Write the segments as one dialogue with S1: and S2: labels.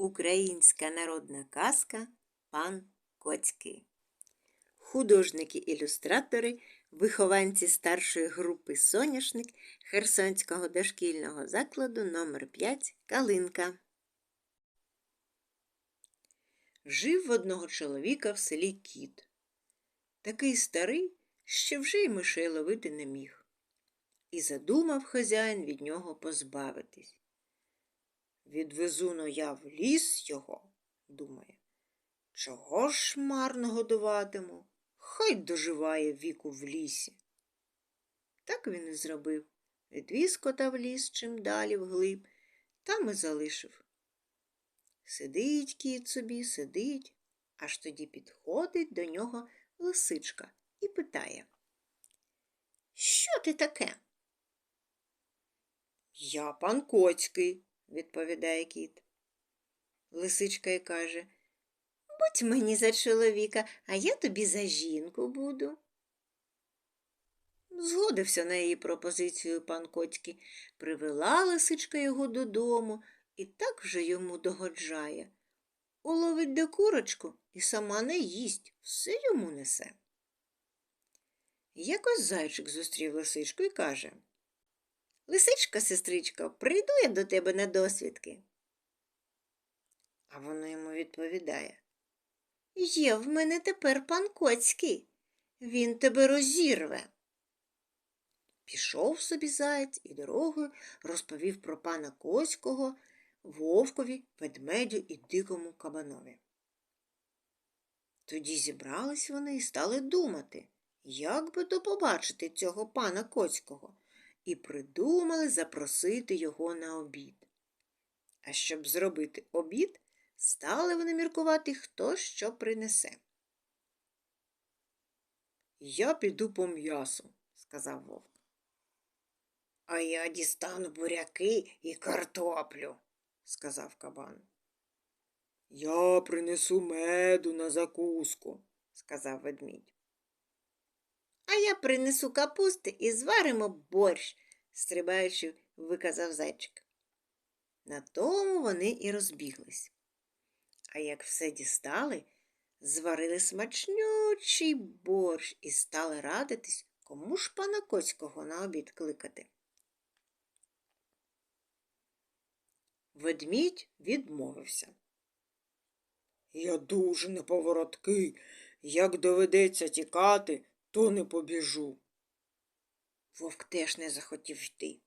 S1: Українська народна казка Пан Коцький. Художники-ілюстратори, вихованці старшої групи Соняшник Херсонського дошкільного закладу номер 5 Калинка. Жив в одного чоловіка в селі кіт. Такий старий, що вже й мишей ловити не міг. І задумав хазяїн від нього позбавитись. Відвезу но я в ліс його, думає. Чого ж марно годуватиму? Хай доживає віку в лісі. Так він і зробив. Відвіз кота в ліс чим далі вглиб, там і залишив. Сидить кіт собі, сидить, аж тоді підходить до нього лисичка і питає. Що ти таке? Я пан Коцький, відповідає кіт. Лисичка й каже Будь мені за чоловіка, а я тобі за жінку буду. Згодився на її пропозицію пан Коцький. Привела лисичка його додому і так вже йому догоджає. Уловить де курочку і сама не їсть, все йому несе. Якось зайчик зустрів лисичку і каже Лисичка, сестричко, прийду я до тебе на досвідки. А вона йому відповідає Є в мене тепер пан Коцький. Він тебе розірве. Пішов собі заєць і дорогою розповів про пана Коцького, вовкові, ведмедю і дикому кабанові. Тоді зібрались вони і стали думати, як би то побачити цього пана Коцького, і придумали запросити його на обід. А щоб зробити обід, стали вони міркувати, хто що принесе. Я піду по м'ясу, сказав вовк. А я дістану буряки і картоплю, сказав кабан. Я принесу меду на закуску, сказав ведмідь. А я принесу капусти і зваримо борщ, стрибаючи, виказав зайчик. На тому вони і розбіглись. А як все дістали, зварили смачнючий борщ і стали радитись, кому ж пана Коцького на обід кликати. Ведмідь відмовився. Я дуже неповороткий. Як доведеться тікати, то не побіжу. Вовк теж не захотів йти.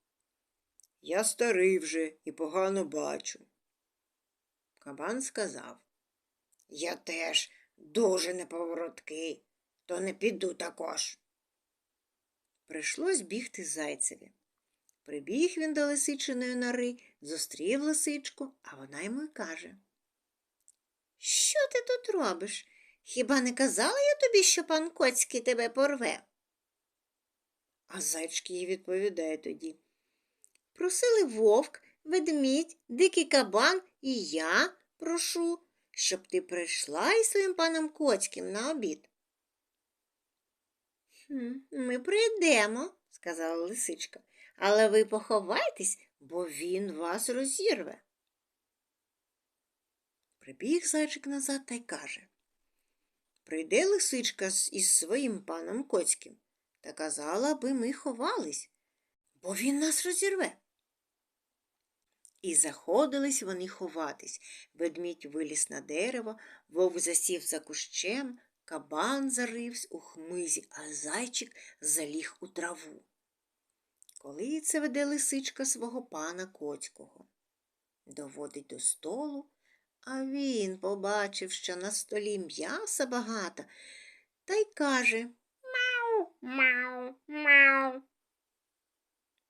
S1: Я старий вже і погано бачу. Кабан сказав Я теж дуже неповороткий, то не піду також. Прийшлось бігти зайцеві. Прибіг він до лисичиної нори, зустрів лисичку, а вона йому й каже Що ти тут робиш? Хіба не казала я тобі, що пан Коцький тебе порве? А зайчик їй відповідає тоді. Просили вовк, ведмідь, дикий кабан і я прошу, щоб ти прийшла із своїм паном Коцьким на обід. «Хм, Ми прийдемо, сказала лисичка, але ви поховайтесь, бо він вас розірве. Прибіг зайчик назад та й каже Прийде лисичка із своїм паном Коцьким та казала, аби ми ховались, бо він нас розірве. І заходились вони ховатись. Ведмідь виліз на дерево, вовк засів за кущем, кабан зарився у хмизі, а зайчик заліг у траву. Коли це веде лисичка свого пана Коцького, доводить до столу, а він побачив, що на столі м'яса багато, та й каже Мау, мау.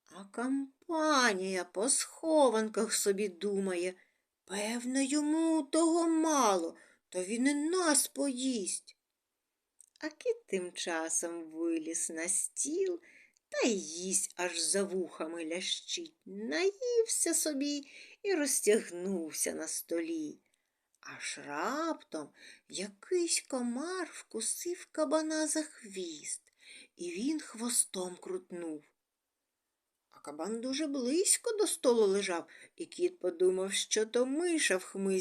S1: А компанія по схованках собі думає, певно, йому того мало, то він і нас поїсть. А кіт тим часом виліз на стіл та їсть аж за вухами лящить, наївся собі і розтягнувся на столі. Аж раптом якийсь комар вкусив кабана за хвіст, і він хвостом крутнув. А кабан дуже близько до столу лежав, і кіт подумав, що то миша в хмизі